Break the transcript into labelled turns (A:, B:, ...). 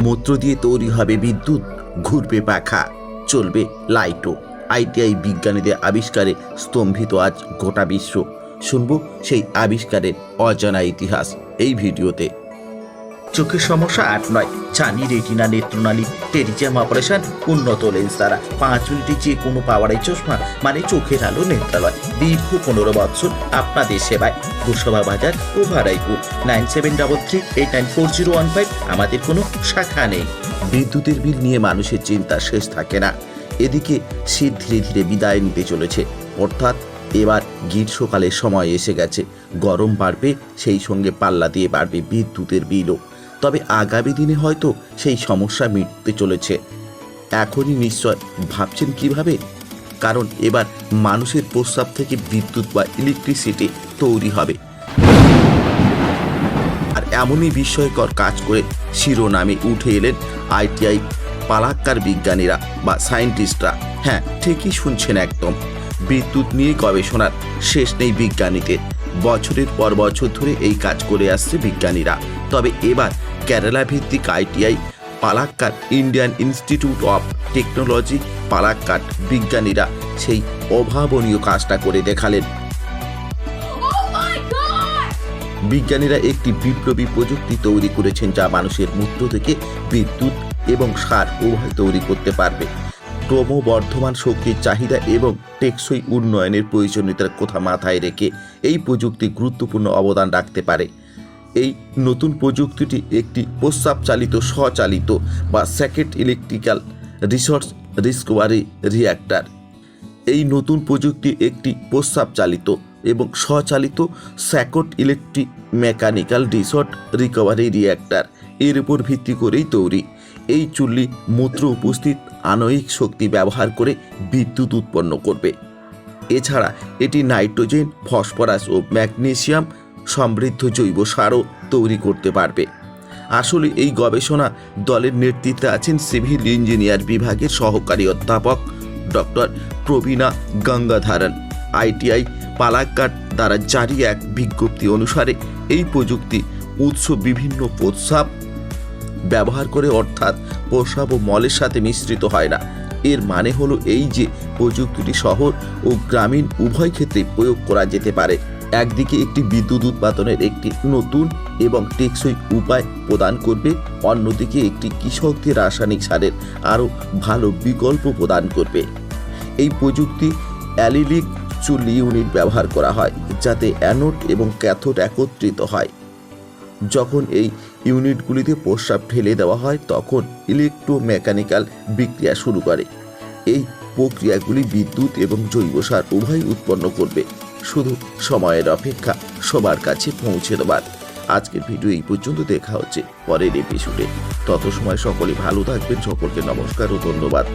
A: মূত্র দিয়ে তৈরি হবে বিদ্যুৎ। ঘুরবে পাখা। চলবে লাইটও আইটিআই বিজ্ঞানীদের আবিষ্কারে স্তম্ভিত আজ গোটা বিশ্ব। শুনব সেই আবিষ্কারের অজানা ইতিহাস এই ভিডিওতে। চোখের সমস্যা আট নয়। ছানি রেটিনা নেত্রনালী টেরিজাম অপারেশন, উন্নত লেন্স দ্বারা। পাঁচ মিনিটে যে কোনো পাওয়ারের চশমা মানে চোখের আলো নেত্রালয়। দীর্ঘ পনেরো বৎসর আপনাদের সেবায়। গোসবা বাজার ও Bharaipur nine seven double three, eight nine four zero one five, আমাদের কোনো শাখা নেই। বিদ্যুতের বিল নিয়ে মানুষের চিন্তা শেষ থাকে না। এদিকে শীত ধীরে ধীরে বিদায় নিতে চলেছে। অর্থাৎ এবার গ্রীষ্মকালের সময় এসে গেছে। গরম বাড়বে, সেই সঙ্গে পাল্লা দিয়ে বাড়বে বিদ্যুতের বিলও। তবে আগামী দিনে হয়তো সেই সমস্যা মিটতে চলেছে। এখনই নিশ্চয় ভাবছেন কীভাবে? কারণ এবার মানুষের প্রস্তাব থেকে বিদ্যুৎ বা ইলেকট্রিসিটি তৈরি হবে। আর এমনই বিস্ময়কর কাজ করে শিরোনামে উঠে এলেন আইটিআই পালাক্কার বিজ্ঞানীরা বা সায়েন্টিস্টরা। হ্যাঁ ঠিকই শুনছেন একদম। বিদ্যুৎ নিয়ে গবেষণার শেষ নেই বিজ্ঞানীদের। বছরের পর বছর ধরে এই কাজ করে আসছে বিজ্ঞানীরা তবে এবার কেরালা ভিত্তিক ITI Palakkad Indian institute of technology Palakkad বিজ্ঞানীরা সেই অভাবনীয় কাজটা করে দেখালেন! বিজ্ঞানীরা একটি বিপ্লবী প্রযুক্তি তৈরি করেছেন যা মানুষের মূত্র থেকে বিদ্যুৎ এবং সার উভয় তৈরি করতে পারবে ক্রমবর্ধমান শক্তির চাহিদা এবং টেকসই উন্নয়নের প্রয়োজনীয়তার কথা মাথায় রেখে এই প্রযুক্তি গুরুত্বপূর্ণ অবদান রাখতে পারে। এই নতুন প্রযুক্তিটি একটি প্রস্রাব চালিত স্বচালিত বা স্যাকেট ইলেকট্রিক্যাল রিসোর্স রিসকভারি রিঅ্যাক্টর এই নতুন প্রযুক্তি একটি প্রস্রাব চালিত এবং স্বচালিত স্যাকট ইলেকট্রিক মেকানিক্যাল ডিসর্ট রিকভারি রিঅ্যাক্টর এর উপর ভিত্তি করেই তৈরি। এই চুল্লি মূত্র উপস্থিত আণবিক শক্তি ব্যবহার করে বিদ্যুৎ উৎপন্ন করবে। এছাড়া এটি নাইট্রোজেন, ফসফরাস ও ম্যাগনেসিয়াম সমৃদ্ধ জৈব সারও তৈরি করতে পারবে। আসলে এই গবেষণা দলের নেতৃত্বে আছেন সিভিল ইঞ্জিনিয়ার বিভাগের সহকারী অধ্যাপক ডক্টর প্রবীণা গঙ্গাধারন। আইটিআই পালাক্কাট দ্বারা জারি এক বিজ্ঞপ্তি অনুসারে এই প্রযুক্তি উৎস বিভিন্ন প্রস্রাব ব্যবহার করে অর্থাৎ প্রস্রাব ও মলের সাথে মিশ্রিত হয় না। এর মানে হলো এই যে প্রযুক্তিটি শহর ও গ্রামীণ উভয় ক্ষেত্রে প্রয়োগ করা যেতে পারে। একদিকে একটি বিদ্যুৎ উৎপাদনের একটি নতুন এবং টেকসই উপায় প্রদান করবে, অন্যদিকে একটি কৃষকদের রাসায়নিক সারের আরও ভালো বিকল্প প্রদান করবে। এই প্রযুক্তি অ্যালিলিক চুল্লি ইউনিট ব্যবহার করা হয়, যাতে অ্যানোড এবং ক্যাথোড একত্রিত হয়। যখন এই ইউনিটগুলিতে প্রস্রাব ঢেলে দেওয়া হয়, তখন ইলেকট্রোমেকানিক্যাল বিক্রিয়া শুরু করে। এই প্রক্রিয়াগুলি বিদ্যুৎ এবং জৈব সার উভয় উৎপন্ন করবে। শুধু সময়ের অপেক্ষা, সবার কাছে পৌঁছে দেবার। আজকের ভিডিও এই পর্যন্ত, দেখা হচ্ছে পরের এপিসোডে তত সময় সকলে ভালো থাকবেন, সকলকে নমস্কার ও ধন্যবাদ।